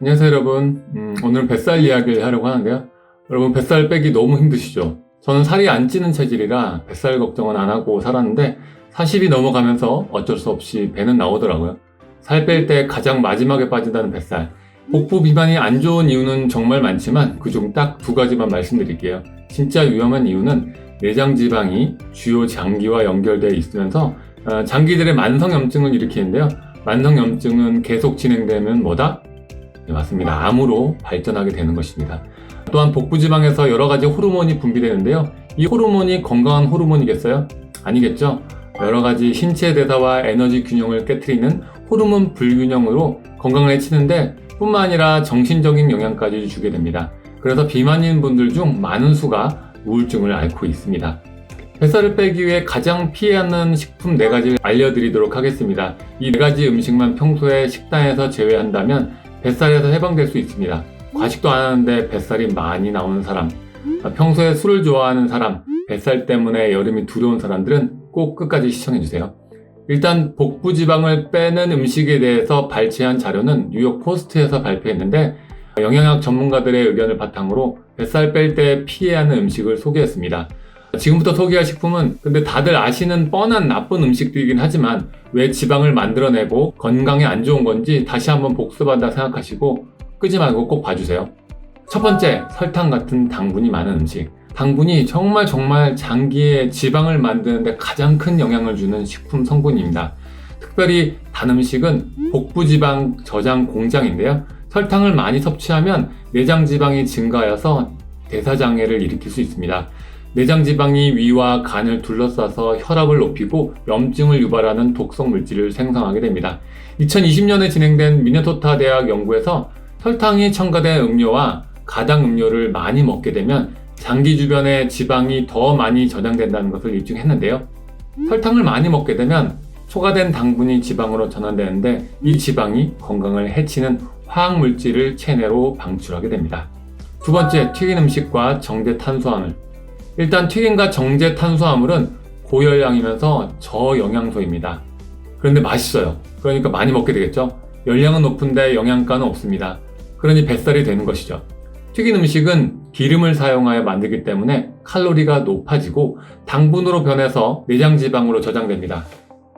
안녕하세요 여러분. 음, 오늘은 뱃살 이야기를 하려고 하는데요. 여러분 뱃살 빼기 너무 힘드시죠? 저는 살이 안 찌는 체질이라 뱃살 걱정은 안 하고 살았는데 40이 넘어가면서 어쩔 수 없이 배는 나오더라고요. 살 뺄 때 가장 마지막에 빠진다는 뱃살. 복부 비만이 안 좋은 이유는 정말 많지만 그중 딱 두 가지만 말씀드릴게요. 진짜 위험한 이유는 내장 지방이 주요 장기와 연결되어 있으면서 어, 장기들의 만성염증을 일으키는데요. 만성염증은 계속 진행되면 뭐다? 네, 맞습니다. 암으로 발전하게 되는 것입니다. 또한 복부지방에서 여러 가지 호르몬이 분비되는데요. 이 호르몬이 건강한 호르몬이겠어요? 아니겠죠? 여러 가지 신체 대사와 에너지 균형을 깨뜨리는 호르몬 불균형으로 건강을 해치는데 뿐만 아니라 정신적인 영향까지 주게 됩니다. 그래서 비만인 분들 중 많은 수가 우울증을 앓고 있습니다. 뱃살을 빼기 위해 가장 피해야 하는 식품 4가지를 알려드리도록 하겠습니다. 이 4가지 음식만 평소에 식단에서 제외한다면 뱃살에서 해방될 수 있습니다. 과식도 안 하는데 뱃살이 많이 나오는 사람, 평소에 술을 좋아하는 사람, 뱃살 때문에 여름이 두려운 사람들은 꼭 끝까지 시청해주세요. 일단 복부 지방을 빼는 음식에 대해서 발췌한 자료는 뉴욕 포스트에서 발표했는데 영양학 전문가들의 의견을 바탕으로 뱃살 뺄 때 피해야 하는 음식을 소개했습니다. 지금부터 소개할 식품은 근데 다들 아시는 뻔한 나쁜 음식들이긴 하지만 왜 지방을 만들어내고 건강에 안 좋은 건지 다시 한번 복습한다 생각하시고 끄지 말고 꼭 봐주세요. 첫 번째, 설탕 같은 당분이 많은 음식. 당분이 정말 정말 장기에 지방을 만드는데 가장 큰 영향을 주는 식품 성분입니다. 특별히 단 음식은 복부지방 저장 공장인데요. 설탕을 많이 섭취하면 내장 지방이 증가하여서 대사장애를 일으킬 수 있습니다. 내장 지방이 위와 간을 둘러싸서 혈압을 높이고 염증을 유발하는 독성 물질을 생성하게 됩니다. 2020년에 진행된 미네소타 대학 연구에서 설탕이 첨가된 음료와 가당 음료를 많이 먹게 되면 장기 주변에 지방이 더 많이 저장된다는 것을 입증했는데요. 설탕을 많이 먹게 되면 초과된 당분이 지방으로 전환되는데 이 지방이 건강을 해치는 화학 물질을 체내로 방출하게 됩니다. 두 번째, 튀긴 음식과 정제 탄수화물. 일단 튀김과 정제 탄수화물은 고열량이면서 저영양소입니다. 그런데 맛있어요. 그러니까 많이 먹게 되겠죠? 열량은 높은데 영양가는 없습니다. 그러니 뱃살이 되는 것이죠. 튀긴 음식은 기름을 사용하여 만들기 때문에 칼로리가 높아지고 당분으로 변해서 내장 지방으로 저장됩니다.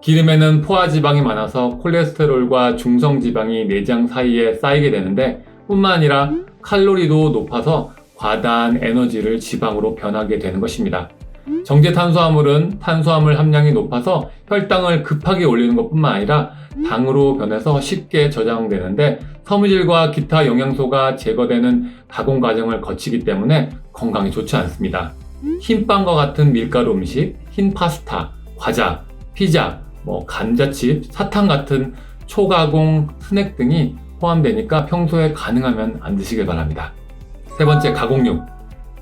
기름에는 포화 지방이 많아서 콜레스테롤과 중성 지방이 내장 사이에 쌓이게 되는데 뿐만 아니라 칼로리도 높아서 과다한 에너지를 지방으로 변하게 되는 것입니다. 정제 탄수화물은 탄수화물 함량이 높아서 혈당을 급하게 올리는 것뿐만 아니라 당으로 변해서 쉽게 저장되는데 섬유질과 기타 영양소가 제거되는 가공 과정을 거치기 때문에 건강에 좋지 않습니다. 흰빵과 같은 밀가루 음식, 흰 파스타, 과자, 피자, 뭐 감자칩, 사탕 같은 초가공 스낵 등이 포함되니까 평소에 가능하면 안 드시길 바랍니다. 세 번째, 가공육.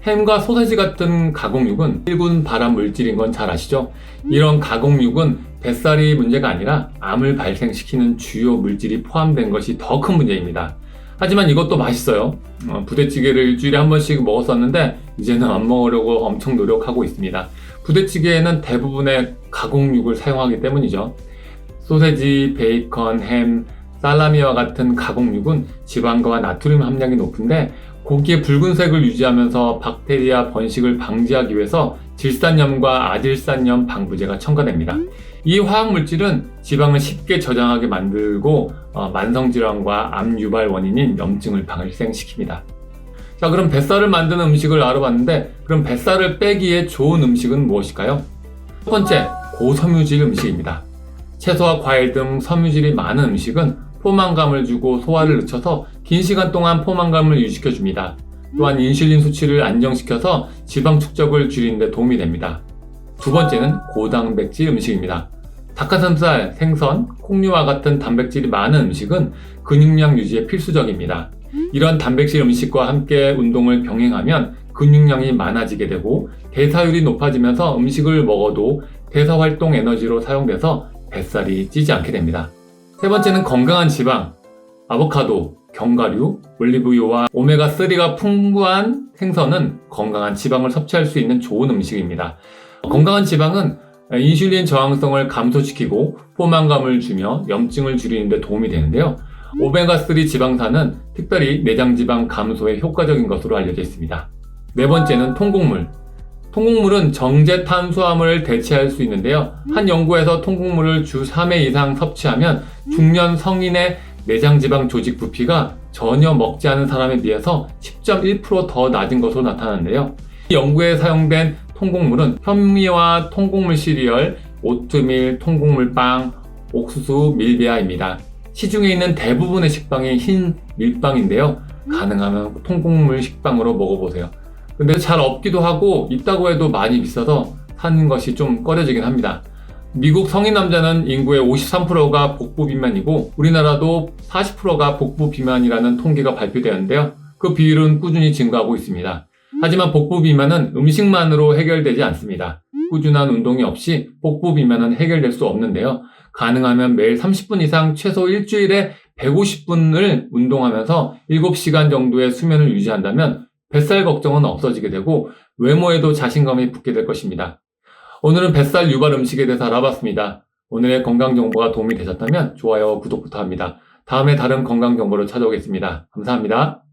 햄과 소세지 같은 가공육은 1군 발암 물질인 건 잘 아시죠? 이런 가공육은 뱃살이 문제가 아니라 암을 발생시키는 주요 물질이 포함된 것이 더 큰 문제입니다. 하지만 이것도 맛있어요. 어, 부대찌개를 일주일에 한 번씩 먹었었는데 이제는 안 먹으려고 엄청 노력하고 있습니다. 부대찌개에는 대부분의 가공육을 사용하기 때문이죠. 소세지, 베이컨, 햄, 살라미와 같은 가공육은 지방과 나트륨 함량이 높은데 고기의 붉은색을 유지하면서 박테리아 번식을 방지하기 위해서 질산염과 아질산염 방부제가 첨가됩니다. 이 화학 물질은 지방을 쉽게 저장하게 만들고 어, 만성질환과 암 유발 원인인 염증을 발생시킵니다. 자, 그럼 뱃살을 만드는 음식을 알아봤는데 그럼 뱃살을 빼기에 좋은 음식은 무엇일까요? 첫 번째, 고섬유질 음식입니다. 채소와 과일 등 섬유질이 많은 음식은 포만감을 주고 소화를 늦춰서 긴 시간 동안 포만감을 유지시켜 줍니다. 또한 인슐린 수치를 안정시켜서 지방 축적을 줄이는 데 도움이 됩니다. 두 번째는 고단백질 음식입니다. 닭가슴살, 생선, 콩류와 같은 단백질이 많은 음식은 근육량 유지에 필수적입니다. 이런 단백질 음식과 함께 운동을 병행하면 근육량이 많아지게 되고 대사율이 높아지면서 음식을 먹어도 대사 활동 에너지로 사용돼서 뱃살이 찌지 않게 됩니다. 세 번째는 건강한 지방, 아보카도, 견과류, 올리브유와 오메가3가 풍부한 생선은 건강한 지방을 섭취할 수 있는 좋은 음식입니다. 건강한 지방은 인슐린 저항성을 감소시키고 포만감을 주며 염증을 줄이는 데 도움이 되는데요. 오메가3 지방산은 특별히 내장 지방 감소에 효과적인 것으로 알려져 있습니다. 네 번째는 통곡물. 통곡물은 정제 탄수화물을 대체할 수 있는데요. 한 연구에서 통곡물을 주 3회 이상 섭취하면 중년 성인의 내장 지방 조직 부피가 전혀 먹지 않은 사람에 비해서 10.1%더 낮은 것으로 나타났는데요. 이 연구에 사용된 통곡물은 현미와 통곡물 시리얼, 오트밀, 통곡물 빵, 옥수수, 밀베아입니다. 시중에 있는 대부분의 식빵이 흰 밀빵인데요. 가능하면 통곡물 식빵으로 먹어보세요. 근데 잘 없기도 하고 있다고 해도 많이 비싸서 사는 것이 좀 꺼려지긴 합니다. 미국 성인 남자는 인구의 53%가 복부 비만이고 우리나라도 40%가 복부 비만이라는 통계가 발표되었는데요. 그 비율은 꾸준히 증가하고 있습니다. 하지만 복부 비만은 음식만으로 해결되지 않습니다. 꾸준한 운동이 없이 복부 비만은 해결될 수 없는데요. 가능하면 매일 30분 이상 최소 일주일에 150분을 운동하면서 7시간 정도의 수면을 유지한다면 뱃살 걱정은 없어지게 되고 외모에도 자신감이 붙게 될 것입니다. 오늘은 뱃살 유발 음식에 대해서 알아봤습니다. 오늘의 건강 정보가 도움이 되셨다면 좋아요, 구독 부탁합니다. 다음에 다른 건강 정보를 찾아오겠습니다. 감사합니다.